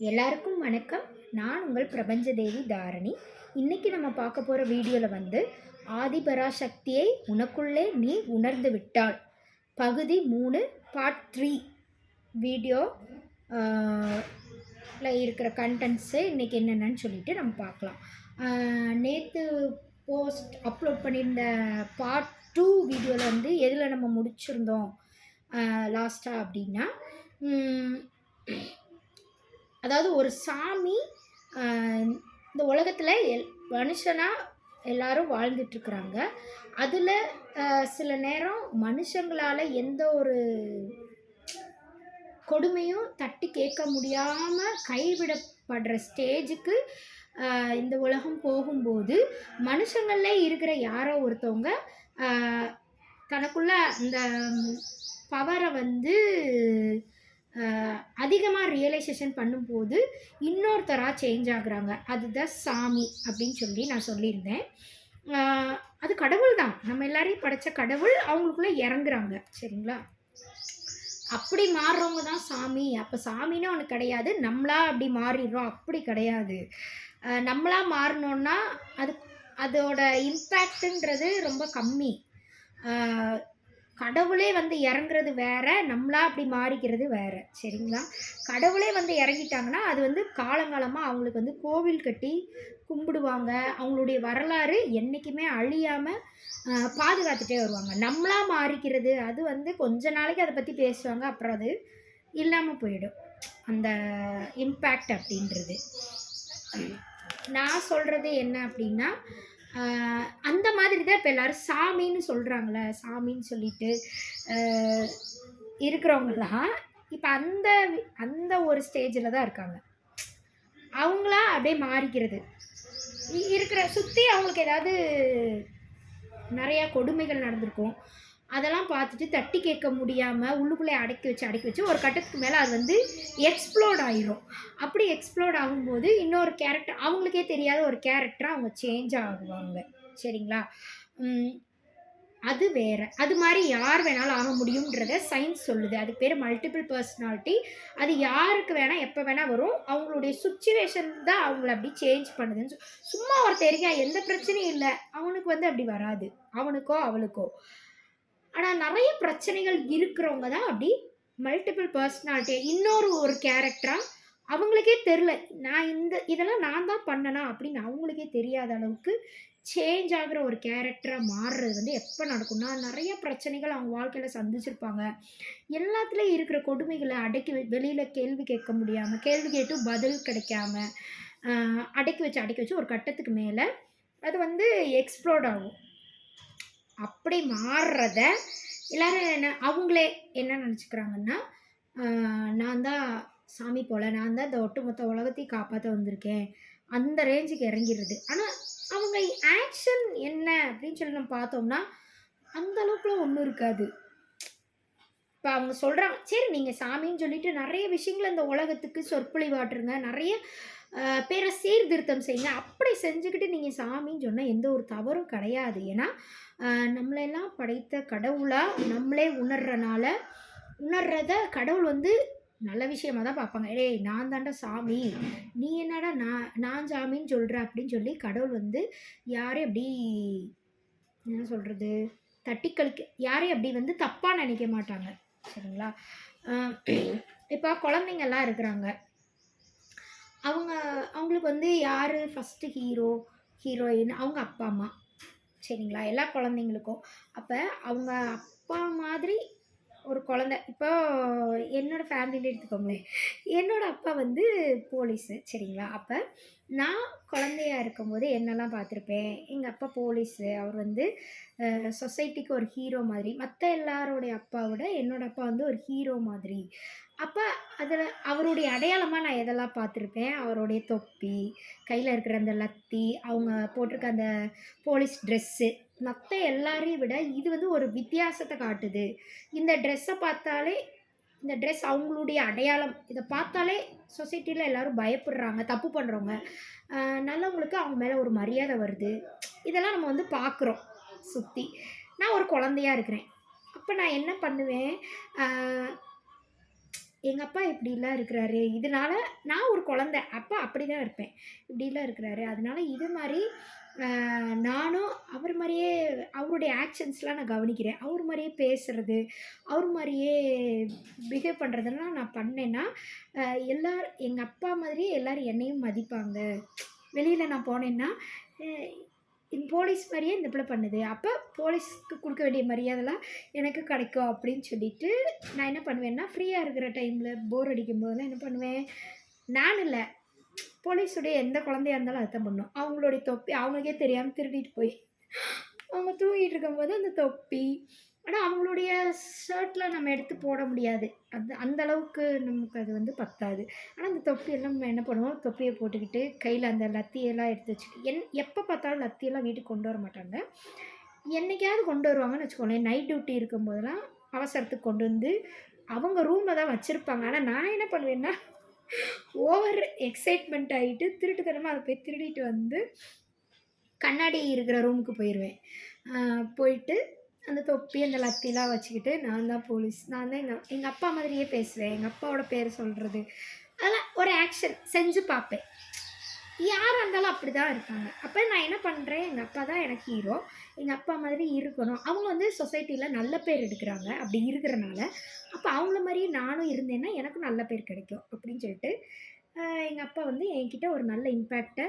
எல்லாருக்கும் வணக்கம். நான் உங்கள் பிரபஞ்சதேவி தாரணி. இன்றைக்கி நம்ம பார்க்க போகிற வீடியோவில் வந்து ஆதிபராசக்தியை உனக்குள்ளே நீ உணர்ந்து விட்டால். பகுதி மூணு பார்ட் த்ரீ வீடியோ இருக்கிற கண்டென்ட்ஸு இன்றைக்கி என்னென்னு சொல்லிட்டு நம்ம பார்க்கலாம். நேற்று போஸ்ட் அப்லோட் பண்ணியிருந்த பார்ட் டூ வீடியோவில் வந்து எதில் நம்ம முடிச்சிருந்தோம்? லாஸ்ட்டாக அப்படின்னா அதாவது ஒரு சாமி இந்த உலகத்தில் எல் மனுஷனாக எல்லாரும் வாழ்ந்துட்டுருக்குறாங்க அதில் சில நேரம் மனுஷங்களால் எந்த ஒரு கொடுமையும் தட்டி கேட்க முடியாமல் கைவிடப்படுற ஸ்டேஜுக்கு இந்த உலகம் போகும்போது மனுஷங்களில் இருக்கிற யாரோ ஒருத்தவங்க தனக்குள்ள அந்த பவரை வந்து அதிகமாக ரியலைசேஷன் பண்ணும்போது இன்னொருத்தராக சேஞ்ச் ஆகுறாங்க. அதுதான் சாமி அப்படின்னு சொல்லி நான் சொல்லியிருந்தேன். அது கடவுள் தான். நம்ம எல்லாரையும் படைச்ச கடவுள் அவங்களுக்குள்ளே இறங்குறாங்க. சரிங்களா? அப்படி மாறுறவங்க தான் சாமி. அப்போ சாமின்னு ஒன்று கிடையாது. நம்மளா அப்படி மாறிடுறோம். அப்படி கிடையாது. நம்மளாக நம்மளா மாறினோன்னா அது அதோட இம்பேக்ட்டுன்றது ரொம்ப கம்மி. கடவுளே வந்து இறங்குறது வேற நம்மளா அப்படி மாறிக்கிறது வேற. சரிங்களா? கடவுளே வந்து இறங்கிட்டாங்கன்னா அது வந்து காலங்காலமாக அவங்களுக்கு வந்து கோவில் கட்டி கும்பிடுவாங்க. அவங்களுடைய வரலாறு என்றைக்குமே அழியாமல் பாதுகாத்துட்டே வருவாங்க. நம்மளா மாறிக்கிறது அது வந்து கொஞ்ச நாளைக்கு அதை பற்றி பேசுவாங்க அப்புறம் அது இல்லாமல் போயிடும். அந்த இம்பேக்ட் அப்படின்றது. நான் சொல்கிறது என்ன அப்படின்னா அந்த மாதிரி தான் இப்போ எல்லோரும் சாமின்னு சொல்கிறாங்களே சாமின்னு சொல்லிட்டு இருக்கிறவங்களாம் இப்போ அந்த அந்த ஒரு ஸ்டேஜில் தான் இருக்காங்க. அவங்களா அப்படியே மாறிக்கிறது. இ- இருக்கிற சுற்றி அவங்களுக்கு ஏதாவது நிறையா கொடுமைகள் நடந்திருக்கும். அதெல்லாம் பார்த்துட்டு தட்டி கேட்க முடியாமல் உள்ளுக்குள்ளே அடக்கி வச்சு அடக்கி வச்சு ஒரு கட்டத்துக்கு மேலே அது வந்து எக்ஸ்ப்ளோர்ட் ஆயிரும். அப்படி எக்ஸ்ப்ளோர்ட் ஆகும்போது இன்னொரு கேரக்டர் அவங்களுக்கே தெரியாத ஒரு கேரக்டராக அவங்க சேஞ்ச் ஆகுவாங்க. சரிங்களா? அது வேற. அது மாதிரி யார் வேணாலும் ஆக முடியுன்றத சயின்ஸ் சொல்லுது. அதுக்கு பேர் மல்டிபிள் பர்சனாலிட்டி அது யாருக்கு வேணால் எப்போ வேணால் வரும். அவங்களுடைய சுச்சுவேஷன் தான் அவங்கள அப்படி சேஞ்ச் பண்ணுதுன்னு சும்மா ஒரு இருக்கா எந்த பிரச்சனையும் இல்லை. அவனுக்கு வந்து அப்படி வராது. அவனுக்கோ அவளுக்கோ. ஆனால் நிறைய பிரச்சனைகள் இருக்கிறவங்க தான் அப்படி மல்டிபிள் பர்சனாலிட்டி இன்னொரு ஒரு கேரக்டராக அவங்களுக்கே தெரில நான் இந்த இதெல்லாம் நான் தான் பண்ணனா அப்படின்னு அவங்களுக்கே தெரியாத அளவுக்கு சேஞ்ச் ஆகிற ஒரு கேரக்டராக மாறுறது வந்து எப்போ நடக்கும்னா நிறைய பிரச்சனைகள் அவங்க வாழ்க்கையில் சந்திச்சிருப்பாங்க. எல்லாத்துலேயும் இருக்கிற கொடுமைகளை அடக்கி வெளியில் கேள்வி கேட்க முடியாமல் கேள்வி கேட்டு பதில் கிடைக்காம அடக்கி வச்சு அடக்கி வச்சு ஒரு கட்டத்துக்கு மேலே அது வந்து எக்ஸ்ப்ளோர்ட் ஆகும். அப்படி மாறுறத எல்லாரும் என்ன அவங்களே என்ன நினச்சிக்கிறாங்கன்னா நான் தான் சாமி போல் நான் தான் இந்த ஒட்டுமொத்த உலகத்தையும் காப்பாற்ற வந்திருக்கேன். அந்த ரேஞ்சுக்கு இறங்கிடுறது. ஆனால் அவங்க ஆக்ஷன் என்ன அப்படின்னு சொல்லி நம்ம பார்த்தோம்னா அந்த அளவுக்குலாம் ஒன்றும் இருக்காது. இப்போ அவங்க சொல்கிறாங்க சரி நீங்கள் சாமின்னு சொல்லிட்டு நிறைய விஷயங்களை இந்த உலகத்துக்கு சொற்பொழிவாட்டுருங்க நிறைய பேரை சீர்திருத்தம் செய்யுங்க. அப்படி செஞ்சுக்கிட்டு நீங்கள் சாமின்னு சொன்னால் எந்த ஒரு தவறும் கிடையாது. ஏன்னா நம்மளெல்லாம் படைத்த கடவுளாக நம்மளே உணர்றனால உணர்றத கடவுள் வந்து நல்ல விஷயமா தான் பார்ப்பாங்க. ஏய் நான் தாண்டா சாமி. நீ என்னடா நான் நான் சாமின்னு சொல்கிற அப்படின்னு சொல்லி கடவுள் வந்து யாரையும் அப்படி என்ன சொல்கிறது தட்டி கழிக்க யாரையும் அப்படி வந்து தப்பாக நினைக்க மாட்டாங்க. சரிங்களா? இப்போ குழந்தைங்கள்லாம் இருக்கிறாங்க. அவங்க அவங்களுக்கு வந்து யார் ஃபஸ்ட்டு ஹீரோ ஹீரோயின் அவங்க அப்பா அம்மா. சரிங்களா? எல்லா குழந்தைங்களுக்கும். அப்போ அவங்க அப்பா மாதிரி ஒரு குழந்த. இப்போ என்னோடய ஃபேமிலியில் எடுத்துக்கோங்களேன். என்னோடய அப்பா வந்து போலீஸு சரிங்களா? அப்போ நான் குழந்தையா இருக்கும்போது என்னெல்லாம் பார்த்துருப்பேன்? எங்கள் அப்பா போலீஸு அவர் வந்து சொசைட்டிக்கு ஒரு ஹீரோ மாதிரி. மற்ற எல்லாரோடைய அப்பாவோட என்னோட அப்பா வந்து ஒரு ஹீரோ மாதிரி. அப்போ அதில் அவருடைய அடையாளமாக நான் எதெல்லாம் பார்த்துருப்பேன்? அவருடைய தொப்பி கையில் இருக்கிற அந்த லத்தி அவங்க போட்டிருக்க அந்த போலீஸ் ட்ரெஸ்ஸு மற்ற எல்லாரையும் விட இது வந்து ஒரு வித்தியாசத்தை காட்டுது. இந்த ட்ரெஸ்ஸை பார்த்தாலே இந்த ட்ரெஸ் அவங்களுடைய அடையாளம். இதை பார்த்தாலே சொசைட்டியில் எல்லோரும் பயப்படுறாங்க தப்பு பண்ணுறவங்க நல்லவங்களுக்கு அவங்க மேலே ஒரு மரியாதை வருது. இதெல்லாம் நம்ம வந்து பார்க்குறோம் சுற்றி நான் ஒரு குழந்தையாக இருக்கிறேன். அப்போ நான் என்ன பண்ணுவேன்? எங்கள் அப்பா இப்படிலாம் இருக்கிறாரு. இதனால நான் ஒரு குழந்த. அப்பா அப்படி தான் இருப்பேன். இப்படிலாம் இருக்கிறாரு. அதனால இது மாதிரி நானும் அவர் மாதிரியே அவருடைய ஆக்ஷன்ஸ்லாம் நான் கவனிக்கிறேன். அவர் மாதிரியே பேசுகிறது அவர் மாதிரியே பிஹேவ் பண்ணுறதெல்லாம் நான் பண்ணேன்னா எல்லார் எங்கள் அப்பா மாதிரியே எல்லோரும் என்னையும் மதிப்பாங்க. வெளியில் நான் போனேன்னா இந்த போலீஸ் மாதிரியே இந்த பிள்ளை பண்ணுது. அப்போ போலீஸ்க்கு கொடுக்க வேண்டிய மரியாதைலாம் எனக்கு கிடைக்கும் அப்படின்னு சொல்லிட்டு நான் என்ன பண்ணுவேன்னா ஃப்ரீயாக இருக்கிற டைமில் போர் அடிக்கும் போதெல்லாம் என்ன பண்ணுவேன்? நான் இல்லை போலீஸுடைய எந்த குழந்தையா இருந்தாலும் அதுதான் பண்ணும் அவங்களுடைய தொப்பி அவங்களுக்கே தெரியாமல் திருடிட்டு போய் அவங்க தூங்கிட்டு இருக்கும்போது அந்த தொப்பி ஆனால் அவங்களுடைய ஷர்ட்டில் நம்ம எடுத்து போட முடியாது. அது அந்த அளவுக்கு நமக்கு அது வந்து பத்தாது. ஆனால் அந்த தொப்பியெல்லாம் நம்ம என்ன பண்ணுவோம்? தொப்பியை போட்டுக்கிட்டு கையில் அந்த லத்தியெல்லாம் எடுத்து வச்சுட்டு என் எப்போ பார்த்தாலும் லத்தியெல்லாம் வீட்டுக்கு கொண்டு வர மாட்டாங்க. என்னைக்காவது கொண்டு வருவாங்கன்னு வச்சுக்கோங்களேன். நைட் டியூட்டி இருக்கும்போதெல்லாம் அவசரத்துக்கு கொண்டு வந்து அவங்க ரூமில் தான் வச்சுருப்பாங்க. ஆனால் நான் என்ன பண்ணுவேன்னா ஓவர் எக்ஸைட்மெண்ட் ஆகிட்டு திருட்டுத்தனமாக அதை போய் திருடிட்டு வந்து கண்ணாடி இருக்கிற ரூமுக்கு போயிடுவேன் போயிட்டு அந்த தொப்பி அந்த லத்திலாம் வச்சுக்கிட்டு நான் தான் போலீஸ் நான் தான் எங்கள் எங்கள் அப்பா மாதிரியே பேசுவேன். எங்கள் அப்பாவோட பேர் சொல்கிறது அதெல்லாம் ஒரு ஆக்ஷன் செஞ்சு பார்ப்பேன். யாராக இருந்தாலும் அப்படி தான் இருப்பாங்க. அப்போ நான் என்ன பண்ணுறேன் எங்கள் அப்பா தான் எனக்கு ஹீரோ எங்கள் அப்பா மாதிரி இருக்கணும். அவங்க வந்து சொசைட்டியில் நல்ல பேர் எடுக்கிறாங்க. அப்படி இருக்கிறனால. அப்போ அவங்கள மாதிரியே நானும் இருந்தேன்னா எனக்கும் நல்ல பேர் கிடைக்கும் அப்படின்னு சொல்லிட்டு எங்கள் அப்பா வந்து என்கிட்ட ஒரு நல்ல இம்பேக்டை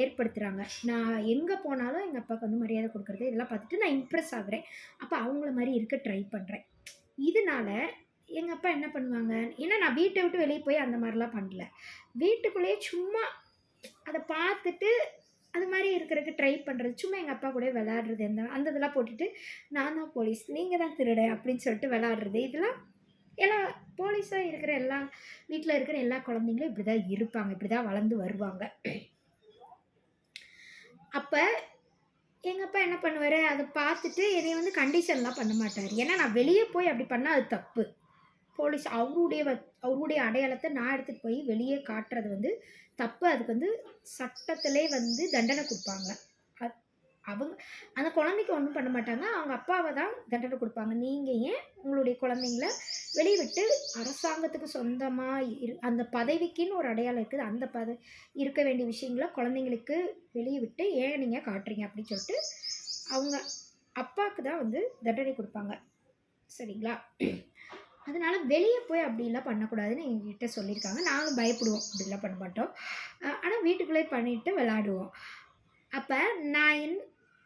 ஏற்படுத்துகிறாங்க நான் எங்கே போனாலும் எங்கள் அப்பாவுக்கு வந்து மரியாதை கொடுக்குறது இதெல்லாம் பார்த்துட்டு நான் இம்ப்ரெஸ் ஆகுறேன். அப்போ அவங்கள மாதிரி இருக்க ட்ரை பண்ணுறேன் இதனால எங்கள் அப்பா என்ன பண்ணுவாங்க? ஏன்னா நான் வீட்டை விட்டு வெளியே போய் அந்த மாதிரிலாம் பண்ணல. வீட்டுக்குள்ளேயே சும்மா அதை பார்த்துட்டு அது மாதிரி இருக்கிறதுக்கு ட்ரை பண்ணுறது சும்மா எங்கள் அப்பா கூட விளாட்றது அந்த அந்த இதெல்லாம் போட்டுட்டு நான் தான் போலீஸ் நீங்கள் தான் திருட அப்படின்னு சொல்லிட்டு விளாட்றது இதெல்லாம் எல்லா போலீஸாக இருக்கிற எல்லா வீட்டில் இருக்கிற எல்லா குழந்தைங்களும் இப்படி தான் இருப்பாங்க இப்படி தான் வளர்ந்து வருவாங்க. அப்போ எங்கள் அப்பா என்ன பண்ணுவார்? அதை பார்த்துட்டு என்னை வந்து கண்டிஷன்லாம் பண்ண மாட்டார். ஏன்னா நான் வெளியே போய் அப்படி பண்ணால் அது தப்பு. போலீஸ் அவருடைய அவருடைய அடையாளத்தை நான் எடுத்துகிட்டு போய் வெளியே காட்டுறது வந்து தப்பு. அதுக்கு வந்து சட்டத்திலே வந்து தண்டனை கொடுப்பாங்க. அவங்க அந்த குழந்தைக்கு ஒன்றும் பண்ண மாட்டாங்க. அவங்க அப்பாவை தான் தண்டனை கொடுப்பாங்க. நீங்கள் ஏன் உங்களுடைய குழந்தைங்கள வெளியே விட்டு அரசாங்கத்துக்கு சொந்தமாக இரு அந்த பதவிக்குன்னு ஒரு அடையாளம் இருக்குது. அந்த பத இருக்க வேண்டிய விஷயங்களை குழந்தைங்களுக்கு வெளியே விட்டு ஏன் நீங்கள் காட்டுறீங்க அப்படின்னு சொல்லிட்டு அவங்க அப்பாவுக்கு தான் வந்து தண்டனை கொடுப்பாங்க. சரிங்களா? அதனால வெளியே போய் அப்படிலாம் பண்ணக்கூடாதுன்னு எங்ககிட்ட சொல்லியிருக்காங்க. நாங்களும் பயப்படுவோம். அப்படிலாம் பண்ண மாட்டோம். ஆனால் வீட்டுக்குள்ளே பண்ணிட்டு விளாடுவோம். அப்போ நான் என்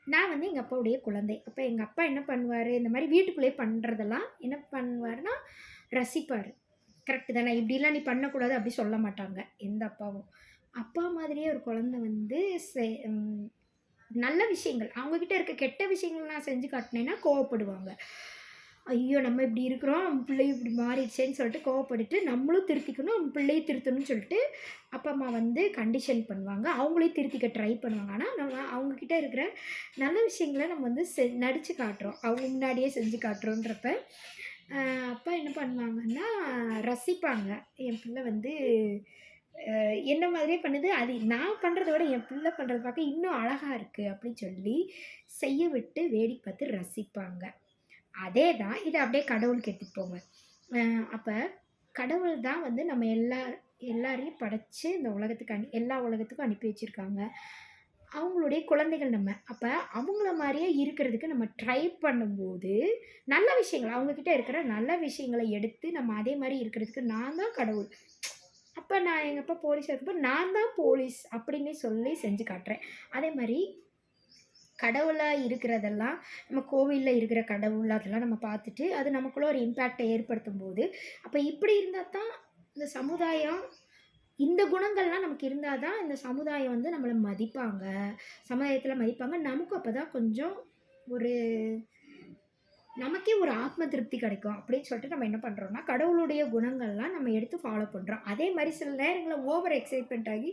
நான் வந்து எங்கள் அப்பாவுடைய குழந்தை. அப்போ எங்கள் அப்பா என்ன பண்ணுவார்? இந்த மாதிரி வீட்டுக்குள்ளேயே பண்ணுறதெல்லாம் என்ன பண்ணுவாருன்னா ரசிப்பார். கரெக்டு தானே? இப்படிலாம் நீ பண்ணக்கூடாது அப்படி சொல்ல மாட்டாங்க. எந்த அப்பாவும். அப்பா மாதிரியே ஒரு குழந்தை வந்து செ- நல்ல விஷயங்கள். அவங்கக்கிட்ட இருக்க கெட்ட விஷயங்கள் நான் செஞ்சு காட்டினேன்னா கோவப்படுவாங்க. ஐயோ நம்ம இப்படி இருக்கிறோம் நம்ம பிள்ளை இப்படி மாறிடுச்சேன்னு சொல்லிட்டு கோவப்பட்டுட்டு நம்மளும் திருத்திக்கணும் நம்ம பிள்ளையை திருத்தணும்னு சொல்லிட்டு அப்பா அம்மா வந்து கண்டிஷன் பண்ணுவாங்க. அவங்களையும் திருத்திக்க ட்ரை பண்ணுவாங்க. ஆனால் நம்ம அவங்கக்கிட்ட இருக்கிற நல்ல விஷயங்களை நம்ம வந்து செ நடித்து காட்டுறோம். அவங்க முன்னாடியே செஞ்சு காட்டுறோன்றப்ப அப்பா என்ன பண்ணுவாங்கன்னா ரசிப்பாங்க. என் பிள்ளை வந்து என்ன மாதிரியே பண்ணுது அது நான் பண்ணுறத விட என் பிள்ளை பண்ணுறது பார்க்க இன்னும் அழகாக இருக்குது அப்படின்னு சொல்லி செய்ய விட்டு வேடி பார்த்து ரசிப்பாங்க. அதே தான் இதை அப்படியே கடவுளுக்கு எடுத்துகிட்டு போங்க. அப்போ கடவுள் தான் வந்து நம்ம எல்லா எல்லாரையும் படைத்து இந்த உலகத்துக்கு அனு எல்லா உலகத்துக்கும் அனுப்பி வச்சுருக்காங்க. அவங்களுடைய குழந்தைகள் நம்ம. அப்போ அவங்கள மாதிரியே இருக்கிறதுக்கு நம்ம ட்ரை பண்ணும்போது நல்ல விஷயங்கள் அவங்கக்கிட்ட இருக்கிற நல்ல விஷயங்களை எடுத்து நம்ம அதே மாதிரி இருக்கிறதுக்கு நான் தான் கடவுள். அப்போ நான் எங்கள் அப்பா போலீஸ் இருக்கப்போ நான் தான் போலீஸ் அப்படின்னு சொல்லி செஞ்சு காட்டுறேன். அதே மாதிரி கடவுளாக இருக்கிறதெல்லாம் நம்ம கோவிலில் இருக்கிற கடவுள் அதெல்லாம் நம்ம பார்த்துட்டு அது நமக்குள்ளே ஒரு இம்பேக்டை ஏற்படுத்தும் போது அப்போ இப்படி இருந்தால் தான் இந்த சமுதாயம் இந்த குணங்கள்லாம் நமக்கு இருந்தால் தான் இந்த சமுதாயம் வந்து நம்மளை மதிப்பாங்க சமுதாயத்தில் மதிப்பாங்க. நமக்கும் அப்போ தான் கொஞ்சம் ஒரு நமக்கே ஒரு ஆத்ம திருப்தி கிடைக்கும். அப்படின்னு சொல்லிட்டு நம்ம என்ன பண்ணுறோம்னா கடவுளுடைய குணங்கள்லாம் நம்ம எடுத்து ஃபாலோ பண்ணுறோம் அதே மாதிரி சில நேரங்களில் ஓவர் எக்ஸைட்மெண்ட் ஆகி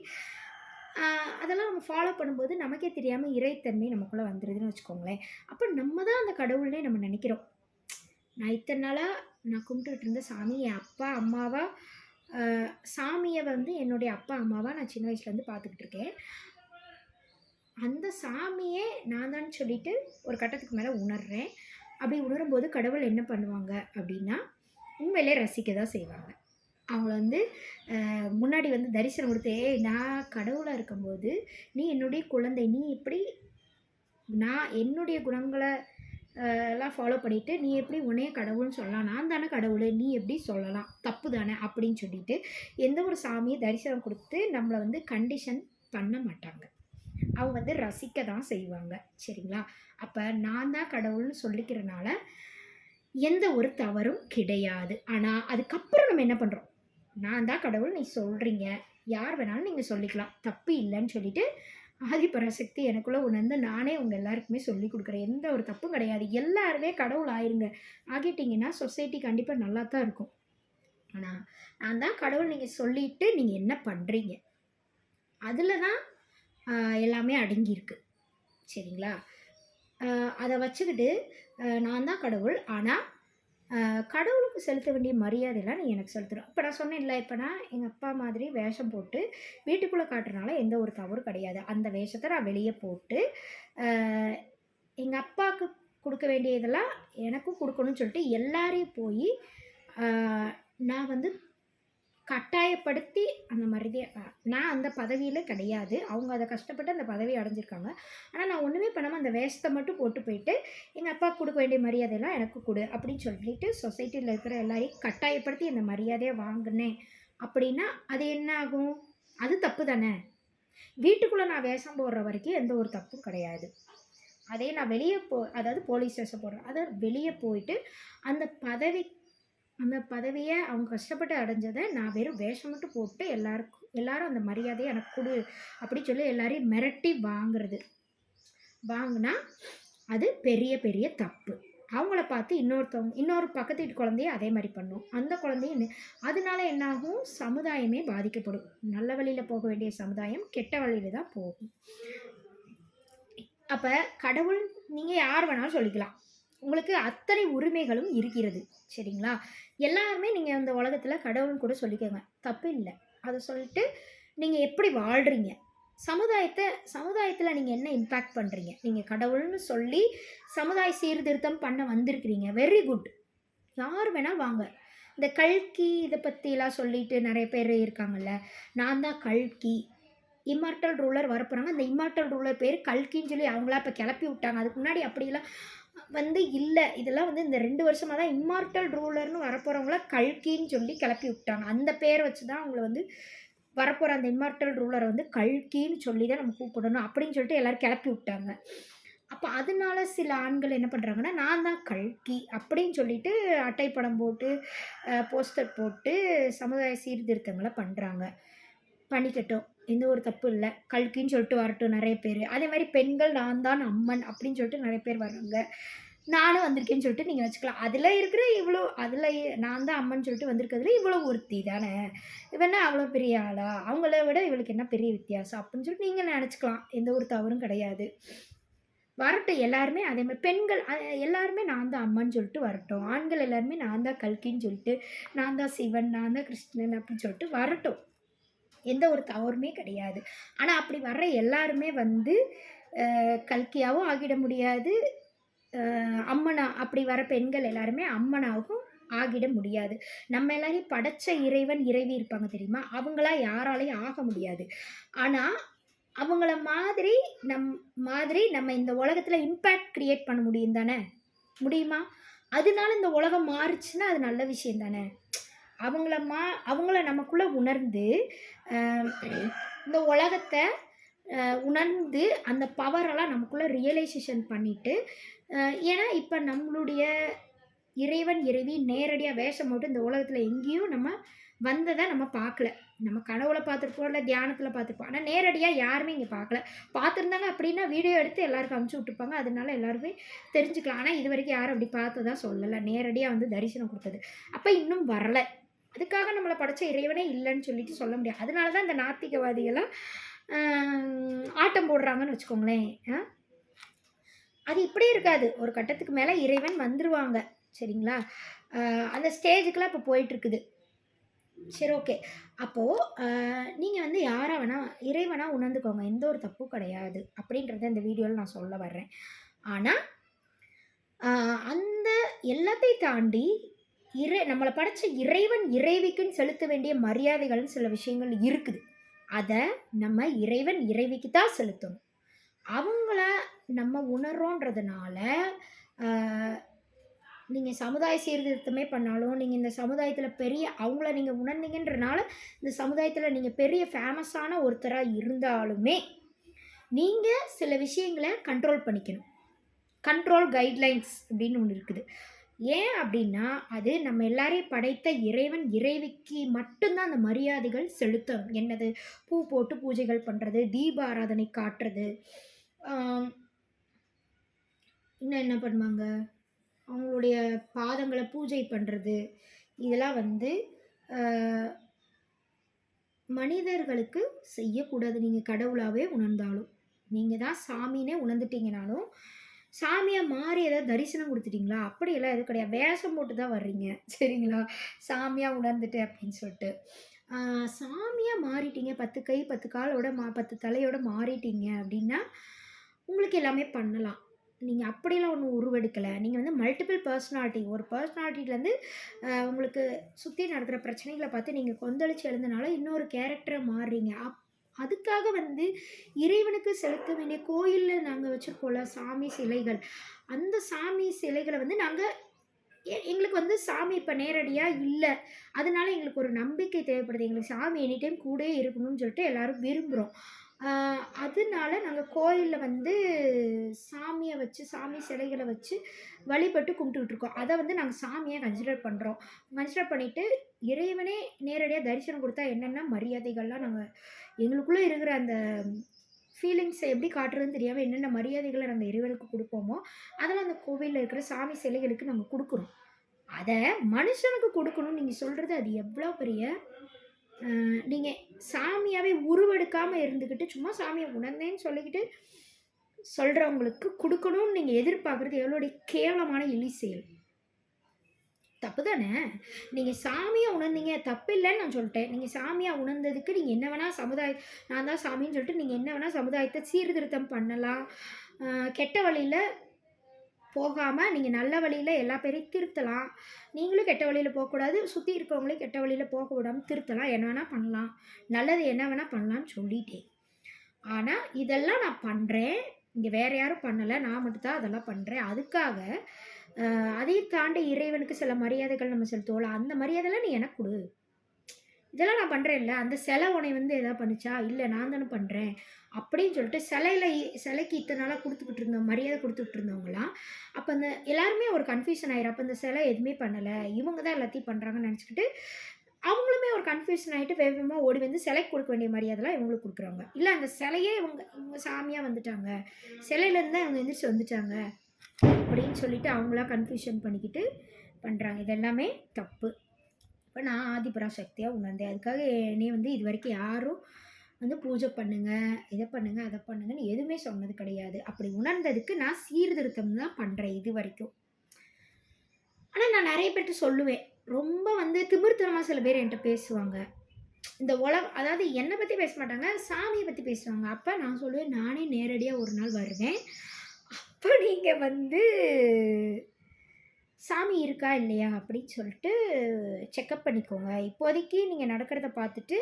அதெல்லாம் நம்ம ஃபாலோ பண்ணும்போது நமக்கே தெரியாமல் இறைத்தன்மை நமக்குள்ளே வந்துடுதுன்னு வச்சுக்கோங்களேன். அப்போ நம்ம தான் அந்த கடவுள்னே நம்ம நினைக்கிறோம். நான் இத்தனை நாளாக நான் கும்பிட்டுட்டு இருந்த சாமி என் அப்பா அம்மாவா சாமியை வந்து என்னுடைய அப்பா அம்மாவாக நான் சின்ன வயசுலேருந்து பார்த்துக்கிட்டு இருக்கேன். அந்த சாமியே நான் தான் சொல்லிட்டு ஒரு கட்டத்துக்கு மேலே உணர்றேன். அப்படி உணரும்போது கடவுள் என்ன பண்ணுவாங்க அப்படின்னா உண்மையிலே ரசிக்க தான் செய்வாங்க. அவங்கள வந்து முன்னாடி வந்து தரிசனம் கொடுத்து ஏய் நான் கடவுளாக இருக்கும்போது நீ என்னுடைய குழந்தை நீ எப்படி நான் என்னுடைய குணங்களை எல்லாம் ஃபாலோ பண்ணிவிட்டு நீ எப்படி உன்னைய கடவுள்னு சொல்லலாம் நான் தானே கடவுள் நீ எப்படி சொல்லலாம் தப்பு தானே? அப்படின்னு சொல்லிட்டு எந்த ஒரு சாமியை தரிசனம் கொடுத்து நம்மளை வந்து கண்டிஷன் பண்ண மாட்டாங்க. அவங்க வந்து ரசிக்க தான் செய்வாங்க சரிங்களா? அப்போ நான் தான் கடவுள்னு சொல்லிக்கிறனால எந்த ஒரு தவறும் கிடையாது. ஆனால் அதுக்கப்புறம் நம்ம என்ன பண்ணுறோம் நான் தான் கடவுள் நீ சொல்கிறீங்க யார் வேணாலும் நீங்கள் சொல்லிக்கலாம். தப்பு இல்லைன்னு சொல்லிட்டு ஆதிபராசக்தி எனக்குள்ளே உணர்ந்து நானே உங்கள் எல்லாருக்குமே சொல்லி கொடுக்குறேன். எந்த ஒரு தப்பும் கிடையாது. எல்லாருமே கடவுள் ஆயிருங்க. ஆகிட்டீங்கன்னா சொசைட்டி கண்டிப்பாக நல்லா தான் இருக்கும். ஆனால் நான் தான் கடவுள் நீங்கள் சொல்லிட்டு நீங்கள் என்ன பண்ணுறீங்க அதில் தான் எல்லாமே அடங்கியிருக்கு. சரிங்களா? அதை வச்சுக்கிட்டு நான் தான் கடவுள். ஆனால் கடவுளுக்கு செலுத்த வேண்டிய மரியாதையெல்லாம் நீ எனக்கு செலுத்தணும். இப்போ நான் சொன்னேன் இல்லை இப்போ நான் எங்கள் அப்பா மாதிரி வேஷம் போட்டு வீட்டுக்குள்ளே காட்டுறனால எந்த ஒரு தவறும் கிடையாது. அந்த வேஷத்தை நான் வெளியே போட்டு எங்கள் அப்பாவுக்கு கொடுக்க வேண்டியதெல்லாம் எனக்கும் கொடுக்கணும்னு சொல்லிட்டு எல்லாரையும் போய் நான் வந்து கட்டாயப்படுத்தி அந்த மாதிரி நான் அந்த பதவியில் கிடையாது. அவங்க அதை கஷ்டப்பட்டு அந்த பதவி அடைஞ்சிருக்காங்க. ஆனால் நான் ஒன்றுமே பண்ணாமல் அந்த வேஷத்தை மட்டும் போட்டு போயிட்டு எங்கள் அப்பா கொடுக்க வேண்டிய மரியாதையெல்லாம் எனக்கு கொடு அப்படின்னு சொல்லிட்டு சொசைட்டியில் இருக்கிற எல்லாரையும் கட்டாயப்படுத்தி அந்த மரியாதையை வாங்கினேன். அப்படின்னா அது என்ன ஆகும்? அது தப்பு தானே? வீட்டுக்குள்ளே நான் வேஷம் போடுற வரைக்கும் எந்த ஒரு தப்பும் கிடையாது. அதே நான் வெளியே போ அதாவது போலீஸ் ஸ்டேஷன் போடுறேன். அதாவது வெளியே போயிட்டு அந்த பதவி அந்த பதவியை அவங்க கஷ்டப்பட்டு அடைஞ்சதை நான் வெறும் வேஷம் மட்டும் போட்டு எல்லாருக்கும் எல்லாரும் அந்த மரியாதையை எனக்கு கொடு அப்படி சொல்லி எல்லாரையும் மிரட்டி வாங்குறது. வாங்கினா அது பெரிய பெரிய தப்பு. அவங்கள பார்த்து இன்னொருத்தவங்க இன்னொரு பக்கத்து வீட்டு குழந்தைய அதே மாதிரி பண்ணும். அந்த குழந்தையும் அதனால என்னாகும்? சமுதாயமே பாதிக்கப்படும். நல்ல வழியில் போக வேண்டிய சமுதாயம் கெட்ட வழியில் தான் போகும். அப்போ கடவுள் நீங்கள் யார் வேணாலும் சொல்லிக்கலாம். உங்களுக்கு அத்தனை உரிமைகளும் இருக்கிறது. சரிங்களா? எல்லாருமே நீங்கள் அந்த உலகத்தில் கடவுள்னு கூட சொல்லிக்கோங்க. தப்பு இல்லை. அதை சொல்லிட்டு நீங்கள் எப்படி வாழ்கிறீங்க சமுதாயத்தை சமுதாயத்தில் நீங்கள் என்ன இம்பேக்ட் பண்ணுறீங்க நீங்கள் கடவுள்னு சொல்லி சமுதாய சீர்திருத்தம் பண்ண வந்திருக்கிறீங்க. வெரி குட் யார் வேணால் வாங்க. இந்த கல்கி இதை பற்றிலாம் சொல்லிட்டு நிறைய பேர் இருக்காங்கல்ல. நான் தான் கல்கி. இம்மார்டல் ரூலர் வரப்போகிறாங்க அந்த இம்மார்டல் ரூலர் பேர் கல்கின்னு சொல்லி அவங்களா இப்போ கிளப்பி விட்டாங்க. அதுக்கு முன்னாடி அப்படிலாம் வந்து இல்லை. இதெல்லாம் வந்து இந்த ரெண்டு வருஷமாக தான் இம்மார்டல் ரூலர்னு வரப்போகிறவங்கள கல்கின்னு சொல்லி கிளப்பி விட்டாங்க. அந்த பேர் வச்சு தான் அவங்கள வந்து வரப்போகிற அந்த இம்மார்டல் ரூலரை வந்து கல்கின்னு சொல்லி தான் நம்ம கூப்பிடணும் அப்படின்னு சொல்லிட்டு எல்லோரும் கிளப்பி விட்டாங்க. அப்போ அதனால சில ஆண்கள் என்ன பண்ணுறாங்கன்னா நான் தான் கல்கி அப்படின்னு சொல்லிட்டு அட்டைப்படம் போட்டு போஸ்டர் போட்டு சமுதாய சீர்திருத்தங்களை பண்ணுறாங்க பண்ணிக்கட்டும். எந்த ஒரு தப்பு இல்லை. கல்கின்னு சொல்லிட்டு வரட்டும் நிறைய பேர். அதே மாதிரி பெண்கள் நான் தான் அம்மன் அப்படின்னு சொல்லிட்டு நிறைய பேர் வர்றாங்க. நானும் வந்திருக்கேன்னு சொல்லிட்டு நீங்கள் வச்சுக்கலாம். அதில் இருக்கிற இவ்வளோ அதில் நான் தான் அம்மன் சொல்லிட்டு வந்திருக்கிறதுல இவ்வளோ ஒருத்தி தானே. இவன்னா அவ்வளோ பெரிய ஆளா? அவங்கள விட இவளுக்கு என்ன பெரிய வித்தியாசம்? அப்படின்னு சொல்லிட்டு நீங்கள் நினச்சிக்கலாம். எந்த ஒரு தவறும் கிடையாது. வரட்டும் எல்லாருமே அதே மாதிரி பெண்கள் எல்லாருமே நான் தான் அம்மன் சொல்லிட்டு வரட்டும். ஆண்கள் எல்லாருமே நான் தான் கல்கின்னு சொல்லிட்டு நான் தான் சிவன் நான் தான் கிருஷ்ணன் அப்படின்னு சொல்லிட்டு வரட்டும். எந்த ஒரு தவறுமே கிடையாது. ஆனால் அப்படி வர்ற எல்லாருமே வந்து அஹ், கல்கியாவும் ஆகிட முடியாது. அம்மனா அப்படி வர பெண்கள் எல்லாருமே அம்மனாகவும் ஆகிட முடியாது. நம்ம எல்லாரையும் படைச்ச இறைவன் இறைவி இருப்பாங்க தெரியுமா? அவங்களா யாராலையும் ஆக முடியாது. ஆனால் அவங்கள மாதிரி நம் மாதிரி நம்ம இந்த உலகத்தில் இம்பேக்ட் க்ரியேட் பண்ண முடியும் தானே? முடியுமா? அதனால இந்த உலகம் மாறுச்சுன்னா அது நல்ல விஷயம் தானே? அவங்கள மா அவங்கள நமக்குள்ளே உணர்ந்து இந்த உலகத்தை உணர்ந்து அந்த பவரெல்லாம் நமக்குள்ளே ரியலைசேஷன் பண்ணிவிட்டு ஏன்னா இப்போ நம்மளுடைய இறைவன் இறைவி நேரடியாக வேஷம் போட்டு இந்த உலகத்தில் எங்கேயும் நம்ம வந்ததை நம்ம பார்க்கல. நம்ம கனவுல பார்த்துருப்போம் இல்லை தியானத்தில் பார்த்துருப்போம். ஆனால் நேரடியாக யாருமே இங்கே பார்க்கல. பார்த்துருந்தாங்க அப்படின்னா வீடியோ எடுத்து எல்லாருக்கும் அமுச்சு விட்டுருப்பாங்க அதனால எல்லாருமே தெரிஞ்சுக்கலாம். ஆனால் இது வரைக்கும் யாரும் அப்படி பார்த்ததா சொல்லலை. நேரடியாக வந்து தரிசனம் கொடுத்தது. அப்போ இன்னும் வரலை. அதுக்காக நம்மளை படைச்ச இறைவனே இல்லைன்னு சொல்லிட்டு சொல்ல முடியாது. அதனால தான் இந்த நாத்திகவாதிகளாம் ஆட்டம் போடுறாங்கன்னு வச்சுக்கோங்களேன். அது இப்படியே இருக்காது. ஒரு கட்டத்துக்கு மேலே இறைவன் வந்துடுவாங்க சரிங்களா? அந்த ஸ்டேஜுக்கெலாம் இப்போ போயிட்டுருக்குது. சரி ஓகே. அப்போது நீங்கள் வந்து யாரை வேணால் இறைவனாக உணர்ந்துக்கோங்க. எந்த ஒரு தப்பும் கிடையாது அப்படின்றத இந்த வீடியோவில் நான் சொல்ல வர்றேன். ஆனால் அந்த எல்லாத்தையும் தாண்டி இறை நம்மளை படைச்ச இறைவன் இறைவிக்குன்னு செலுத்த வேண்டிய மரியாதைகள்னு சில விஷயங்கள் இருக்குது. அதை நம்ம இறைவன் இறைவிக்கு தான் செலுத்தணும். அவங்கள நம்ம உணர்றோன்றதுனால நீங்கள் சமுதாய சீர்திருத்தமே பண்ணாலும் நீங்கள் இந்த சமுதாயத்தில் பெரிய அவங்கள நீங்கள் உணர்ந்தீங்கன்றனால இந்த சமுதாயத்தில் நீங்கள் பெரிய ஃபேமஸான ஒருத்தராக இருந்தாலுமே நீங்கள் சில விஷயங்களை கண்ட்ரோல் பண்ணிக்கணும். கண்ட்ரோல் கைட்லைன்ஸ் அப்படின்னு ஒன்று இருக்குது. ஏன் அப்படின்னா அது நம்ம எல்லாரையும் படைத்த இறைவன் இறைவிக்கு மட்டும்தான் அந்த மரியாதைகள் செலுத்தணும் என்னது? பூ போட்டு பூஜைகள் பண்ணுறது தீப ஆராதனை காட்டுறது இன்னும் என்ன பண்ணுவாங்க? அவங்களுடைய பாதங்களை பூஜை பண்ணுறது இதெல்லாம் வந்து மனிதர்களுக்கு செய்யக்கூடாது. நீங்கள் கடவுளாகவே உணர்ந்தாலும். நீங்கள் தான் சாமினே உணர்ந்துட்டீங்கனாலும் சாமியை மாறி ஏதாவது தரிசனம் கொடுத்துட்டீங்களா? அப்படியெல்லாம் எதுவும் கிடையாது. வேஷம் போட்டு தான் வர்றீங்க. சரிங்களா? சாமியாக உணர்ந்துட்டு அப்படின்னு சொல்லிட்டு. சாமியாக மாறிட்டீங்க. பத்து கை பத்து காலோட மா பத்து தலையோட மாறிட்டீங்க அப்படின்னா உங்களுக்கு எல்லாமே பண்ணலாம். நீங்கள் அப்படியெல்லாம் ஒன்றும் உருவெடுக்கலை. நீங்கள் வந்து மல்டிபிள் பர்சனாலிட்டி ஒரு பர்சனாலிட்டிலேருந்து உங்களுக்கு சுற்றி நடக்கிற பிரச்சனைகளை பார்த்து நீங்கள் கொந்தளிச்சு எழுந்தனால இன்னொரு கேரக்டரை மாறுறீங்க. அப் அதுக்காக வந்து இறைவனுக்கு செலுத்த வேண்டிய கோயிலில் நாங்கள் வச்சுருக்கோம்ல சாமி சிலைகள். அந்த சாமி சிலைகளை வந்து நாங்கள் எங்களுக்கு வந்து சாமி இப்போ நேரடியாக இல்லை. அதனால எங்களுக்கு ஒரு நம்பிக்கை தேவைப்படுது. எங்களுக்கு சாமி எனி டைம் கூடயே இருக்கணும்னு சொல்லிட்டு எல்லோரும் விரும்புகிறோம் அதனால நாங்கள் கோயிலில் வந்து சாமியை வச்சு சாமி சிலைகளை வச்சு வழிபட்டு கும்பிட்டுக்கிட்டு இருக்கோம். அதை வந்து நாங்கள் சாமியாக கன்சிடர் பண்ணுறோம் கன்சிடர் பண்ணிவிட்டு இறைவனே நேரடியாக தரிசனம் கொடுத்தா என்னென்ன மரியாதைகள்லாம் நாங்கள் எங்களுக்குள்ளே இருக்கிற அந்த ஃபீலிங்ஸை எப்படி காட்டுறதுன்னு தெரியாமல் என்னென்ன மரியாதைகளை நாங்கள் இறைவனுக்கு கொடுப்போமோ அதெல்லாம் அந்த கோவிலில் இருக்கிற சாமி சிலைகளுக்கு நாங்கள் கொடுக்குறோம். அதை மனுஷனுக்கு கொடுக்கணும்னு நீங்கள் சொல்கிறது அது எவ்வளோ பெரிய நீங்கள் சாமியாகவே உருவெடுக்காமல் இருந்துக்கிட்டு சும்மா சாமியை உணர்ந்தேன்னு சொல்லிக்கிட்டு சொல்கிறவங்களுக்கு கொடுக்கணும்னு நீங்கள் எதிர்பார்க்குறது எவ்வளோடைய கேவலமான இலி செயல் தப்பு தானே? நீங்கள் சாமியாக உணர்ந்தீங்க தப்பு இல்லைன்னு நான் சொல்லிட்டேன். நீங்கள் சாமியாக உணர்ந்ததுக்கு நீங்கள் என்ன வேணால் சமுதாய நான் தான் சாமின்னு சொல்லிட்டு நீங்கள் என்ன வேணால் சமுதாயத்தை சீர்திருத்தம் பண்ணலாம். கெட்ட வழியில் போகாமல் நீங்கள் நல்ல வழியில் எல்லா பேரையும் திருத்தலாம். நீங்களும் கெட்ட வழியில் போகக்கூடாது. சுற்றி இருக்கவங்களையும் கெட்ட வழியில் போக விடாமல் திருத்தலாம். என்ன வேணால் பண்ணலாம். நல்லது என்ன வேணால் பண்ணலாம்னு சொல்லிட்டேன். ஆனால் இதெல்லாம் நான் பண்ணுறேன் இங்கே வேறு யாரும் பண்ணலை. நான் மட்டும்தான் அதெல்லாம் பண்ணுறேன் அதுக்காக அதையும் தாண்டி இறைவனுக்கு சில மரியாதைகள் நம்ம செலுத்துவோம்ல அந்த மரியாதைலாம் நீ எனக்கு கொடு. இதெல்லாம் நான் பண்ணுறேன்ல அந்த சிலை உன்னை வந்து எதாவது பண்ணுச்சா? இல்லை நான் தானே பண்ணுறேன் அப்படின்னு சொல்லிட்டு சிலையில சிலைக்கு இத்தனை நாளாக கொடுத்துக்கிட்டு இருந்தோம் மரியாதை கொடுத்துக்கிட்டு இருந்தவங்களாம் அப்போ அந்த எல்லாருமே ஒரு கன்ஃபியூஷன் ஆயிரும். அப்போ அந்த சிலை எதுவுமே பண்ணலை. இவங்க தான் எல்லாத்தையும் பண்ணுறாங்கன்னு நினச்சிக்கிட்டு அவங்களுமே ஒரு கன்ஃபியூஷன் ஆகிட்டு வேகமாக ஓடி வந்து சிலைக்கு கொடுக்க வேண்டிய மரியாதைலாம் இவங்களுக்கு கொடுக்குறாங்க. இல்லை அந்த சிலையே இவங்க இவங்க சாமியாக வந்துட்டாங்க. சிலையிலேருந்து தான் இவங்க எந்திரிச்சு வந்துட்டாங்க. அப்படின்னு சொல்லிட்டு அவங்களா கன்ஃபியூஷன் பண்ணிக்கிட்டு பண்ணுறாங்க இது எல்லாமே தப்பு. இப்போ நான் ஆதிபராசக்தியாக உணர்ந்தேன். அதுக்காக என்னையே வந்து இது வரைக்கும் யாரும் வந்து பூஜை பண்ணுங்கள் இதை பண்ணுங்கள் அதை பண்ணுங்கன்னு எதுவுமே சொன்னது கிடையாது. அப்படி உணர்ந்ததுக்கு நான் சீர்திருத்தம் தான் பண்ணுறேன் இது வரைக்கும். ஆனால் நான் நிறைய பேர்கிட்ட சொல்லுவேன். ரொம்ப வந்து திமிர்த்தனமாக சில பேர் என்கிட்ட பேசுவாங்க. இந்த உலக அதாவது என்னை பற்றி பேச மாட்டாங்க சாமியை பற்றி பேசுவாங்க. அப்போ நான் சொல்லுவேன் நானே நேரடியாக ஒரு நாள் வருவேன். அப்போ நீங்கள் வந்து சாமி இருக்கா இல்லையா? அப்படின்னு சொல்லிட்டு செக்கப் பண்ணிக்கோங்க. இப்போதைக்கு நீங்கள் நடக்கிறத பார்த்துட்டு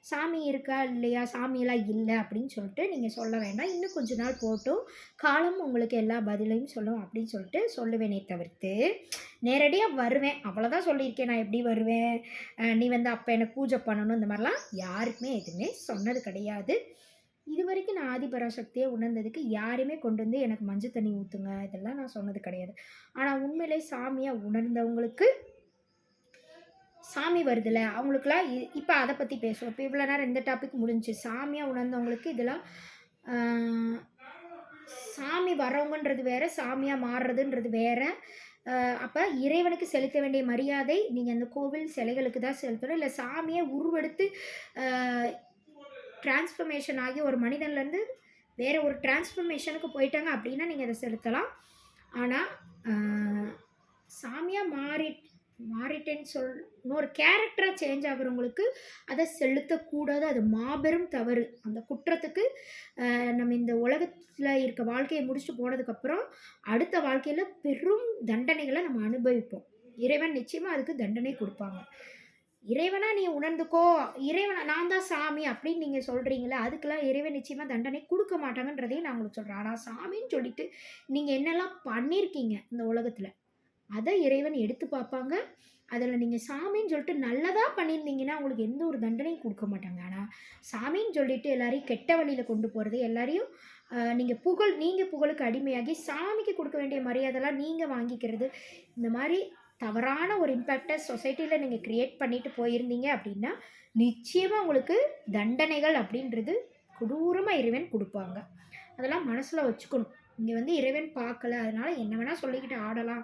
சாமி இருக்கா இல்லையா? சாமியெல்லாம் இல்லை? அப்படின்னு சொல்லிட்டு நீங்கள் சொல்ல வேண்டாம். இன்னும் கொஞ்ச நாள் போட்டும். காலம் உங்களுக்கு எல்லா பதிலையும் சொல்லும் அப்படின்னு சொல்லிட்டு சொல்லுவேனே தவிர்த்து நேரடியாக வருவேன். அவ்வளோதான் சொல்லியிருக்கேன். நான் எப்படி வருவேன்? நீ வந்து அப்போ எனக்கு பூஜை பண்ணணும் இந்த மாதிரிலாம் யாருக்குமே எதுவுமே சொன்னது கிடையாது. இது வரைக்கும் நான் ஆதிபராசக்தியை உணர்ந்ததுக்கு யாருமே கொண்டு வந்து எனக்கு மஞ்சள் தண்ணி ஊற்றுங்க இதெல்லாம் நான் சொன்னது கிடையாது. ஆனால் உண்மையிலே சாமியாக உணர்ந்தவங்களுக்கு சாமி வருதுல்ல அவங்களுக்குலாம் இப்போ அதை பற்றி பேசுவோம். இப்போ இவ்வளோ நேரம் இந்த டாபிக் முடிஞ்சு சாமியாக உணர்ந்தவங்களுக்கு இதெல்லாம் சாமி வரவங்கன்றது வேறு சாமியாக மாறுறதுன்றது வேற. அப்போ இறைவனுக்கு செலுத்த வேண்டிய மரியாதை நீங்கள் அந்த கோவில் சிலைகளுக்கு தான் செலுத்தணும். இல்லை சாமியை உருவெடுத்து டிரான்ஸ்ஃபர்மேஷன் ஆகி ஒரு மனிதன்லேருந்து வேறு ஒரு டிரான்ஸ்ஃபர்மேஷனுக்கு போயிட்டாங்க அப்படின்னா நீங்கள் அதை செலுத்தலாம். ஆனால் சாமியாக மாறி மாறிட்டேன்னு சொல் இன்னொரு கேரக்டராக சேஞ்ச் ஆகுறவங்களுக்கு அதை செலுத்தக்கூடாது. அது மாபெரும் தவறு. அந்த குற்றத்துக்கு நம்ம இந்த உலகத்தில் இருக்க வாழ்க்கையை முடிச்சுட்டு போனதுக்கப்புறம் அடுத்த வாழ்க்கையில் பெரும் தண்டனைகளை நம்ம அனுபவிப்போம். இறைவன் நிச்சயமாக அதுக்கு தண்டனை கொடுப்பாங்க. இறைவனா நீ உணர்ந்துக்கோ. இறைவனா நான் தான் சாமி அப்படின்னு நீங்கள் சொல்கிறீங்களே அதுக்கெல்லாம் இறைவன் நிச்சயமாக தண்டனை கொடுக்க மாட்டாங்கன்றதையும் நான் உங்களுக்கு சொல்கிறேன் ஆனால் சாமின்னு சொல்லிட்டு நீங்கள் என்னெல்லாம் பண்ணியிருக்கீங்க இந்த உலகத்தில் அதை இறைவன் எடுத்து பார்ப்பாங்க. அதில் நீங்கள் சாமின்னு சொல்லிட்டு நல்லதாக பண்ணியிருந்தீங்கன்னா உங்களுக்கு எந்த ஒரு தண்டனையும் கொடுக்க மாட்டாங்க. ஆனால் சாமின்னு சொல்லிட்டு எல்லாரையும் கெட்ட வழியில் கொண்டு போகிறது எல்லாரையும் நீங்கள் புகழ் நீங்கள் புகழுக்கு அடிமையாகி சாமிக்கு கொடுக்க வேண்டிய மரியாதைலாம் நீங்கள் வாங்கிக்கிறது இந்த மாதிரி தவறான ஒரு இம்பேக்டை சொசைட்டியில் நீங்கள் க்ரியேட் பண்ணிட்டு போயிருந்தீங்க அப்படின்னா நிச்சயமாக உங்களுக்கு தண்டனைகள் அப்படின்றது கொடூரமாக இறைவன் கொடுப்பாங்க. அதெல்லாம் மனசில் வச்சுக்கணும். இங்கே வந்து இறைவன் பார்க்கல அதனால் என்ன வேணால் சொல்லிக்கிட்டு ஆடலாம்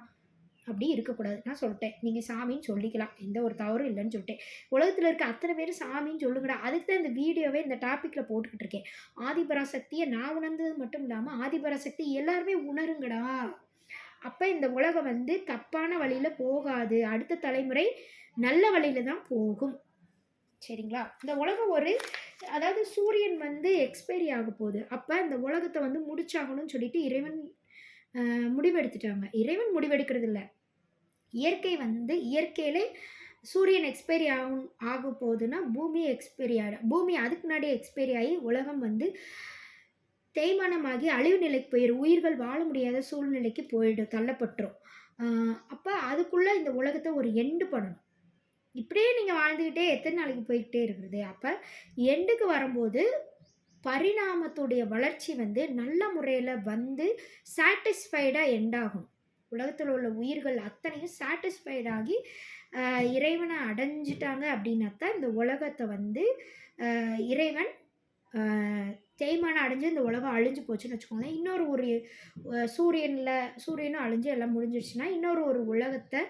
அப்படி இருக்கக்கூடாது. நான் சொல்லிட்டேன். நீங்கள் சாமின்னு சொல்லிக்கலாம். எந்த ஒரு தவறும் இல்லைன்னு சொல்லிட்டேன். உலகத்தில் இருக்க அத்தனை பேர் சாமின்னு சொல்லுங்கடா. அதுக்கு தான் இந்த வீடியோவே இந்த டாப்பிக்கில் போட்டுக்கிட்டு இருக்கேன். ஆதிபராசக்தியை நான் உணர்ந்தது மட்டும் இல்லாமல் ஆதிபராசக்தி எல்லாருமே உணருங்கடா. அப்போ இந்த உலகம் வந்து தப்பான வழியில் போகாது. அடுத்த தலைமுறை நல்ல வழியில் தான் போகும். சரிங்களா? இந்த உலகம் ஒரு அதாவது சூரியன் வந்து எக்ஸ்பைரி ஆக போகுது. அப்போ இந்த உலகத்தை வந்து முடிச்சாகணும்னு சொல்லிட்டு இறைவன் முடிவெடுத்துட்டாங்க. இறைவன் முடிவெடுக்கிறது இல்லை. இயற்கை வந்து இயற்கையிலே சூரியன் எக்ஸ்பைரி ஆகும் ஆக போகுதுன்னா பூமி எக்ஸ்பைரி ஆகிடும் பூமி அதுக்கு முன்னாடியே எக்ஸ்பைரி ஆகி உலகம் வந்து தேய்மானமாகி அழிவு நிலைக்கு போயிடும் உயிர்கள் வாழ முடியாத சூழ்நிலைக்கு போயிடும் தள்ளப்பட்டுரும். அப்போ அதுக்குள்ளே இந்த உலகத்தை ஒரு எண்டு பண்ணணும். இப்படியே நீங்கள் வாழ்ந்துக்கிட்டே எத்தனை நாளைக்கு போய்கிட்டே இருக்கிறது? அப்போ எண்டுக்கு வரும்போது பரிணாமத்துடைய வளர்ச்சி வந்து நல்ல முறையில் வந்து சாட்டிஸ்ஃபைடாக எண்டாகும் உலகத்தில் உள்ள உயிர்கள் அத்தனையும் சாட்டிஸ்ஃபைடாகி இறைவனை அடைஞ்சிட்டாங்க அப்படின்னாத்தான் இந்த உலகத்தை வந்து இறைவன் தேய்மானம் அடைஞ்சு இந்த உலகம் அழிஞ்சு போச்சுன்னு வச்சுக்கோங்களேன். இன்னொரு ஒரு சூரியனில் சூரியனும் அழிஞ்சு எல்லாம் முடிஞ்சிடுச்சுன்னா இன்னொரு ஒரு உலகத்தை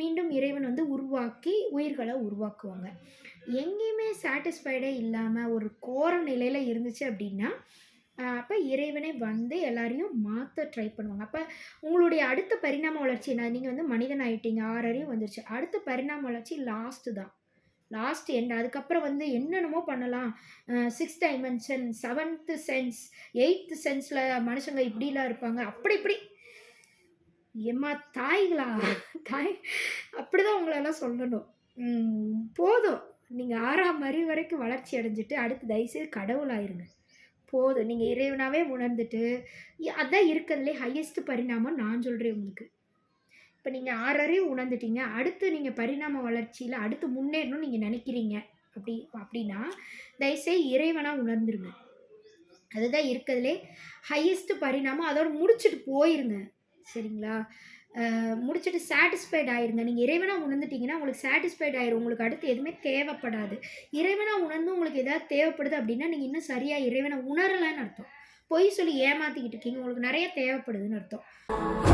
மீண்டும் இறைவன் வந்து உருவாக்கி உயிர்களை உருவாக்குவாங்க. எங்கேயுமே சாட்டிஸ்ஃபைடே இல்லாமல் ஒரு கோர நிலையில் இருந்துச்சு அப்படின்னா அப்போ இறைவனை வந்து எல்லாரையும் மாற்ற ட்ரை பண்ணுவாங்க. அப்போ உங்களுடைய அடுத்த பரிணாம வளர்ச்சி என்ன? நீங்கள் வந்து மனிதன் ஆகிட்டீங்க ஆறறையும் வந்துருச்சு. அடுத்த பரிணாம வளர்ச்சி லாஸ்ட்டு தான். லாஸ்ட் என்ன அதுக்கப்புறம் வந்து என்னென்னமோ பண்ணலாம். Six dimension seventh sense eighth சென்ஸில் மனுஷங்க இப்படிலாம் இருப்பாங்க. அப்படி இப்படி. எம்மா தாய்களா? தாய் அப்படிதான் உங்களெல்லாம் சொல்லணும். போதும். நீங்கள் ஆறாம் அறிவு வரைக்கும் வளர்ச்சி அடைஞ்சிட்டு அடுத்து தயவுசெய்து கடவுளாயிருங்க. போதும். நீங்கள் இறைவனாகவே உணர்ந்துட்டு அதான் இருக்கிறதுலே ஹையஸ்ட் பரிணாமம் நான் சொல்கிறேன் உங்களுக்கு. இப்போ நீங்கள் ஆறறிவு உணர்ந்துட்டீங்க. அடுத்து நீங்கள் பரிணாம வளர்ச்சியில் அடுத்து முன்னேறணும்னு நீங்கள் நினைக்கிறீங்க. அப்படி அப்படின்னா தயவுசெய்து இறைவனாக உணர்ந்துருங்க. அதுதான் இருக்கிறதுலே ஹையஸ்ட்டு பரிணாமம். அதோட முடிச்சுட்டு போயிருங்க. சரிங்களா? முடிச்சுட்டு சாட்டிஸ்ஃபைட் ஆயிருங்க. நீங்கள் இறைவனாக உணர்ந்துட்டீங்கன்னா உங்களுக்கு சாட்டிஸ்ஃபைட் ஆயிரும். உங்களுக்கு அடுத்து எதுவுமே தேவைப்படாது. இறைவனாக உணர்ந்து உங்களுக்கு எதாவது தேவைப்படுது அப்படின்னா நீங்கள் இன்னும் சரியாக இறைவனை உணரலைன்னு அர்த்தம். பொய் சொல்லி ஏமாற்றிக்கிட்டு இருக்கீங்க. உங்களுக்கு நிறைய தேவைப்படுதுன்னு அர்த்தம்.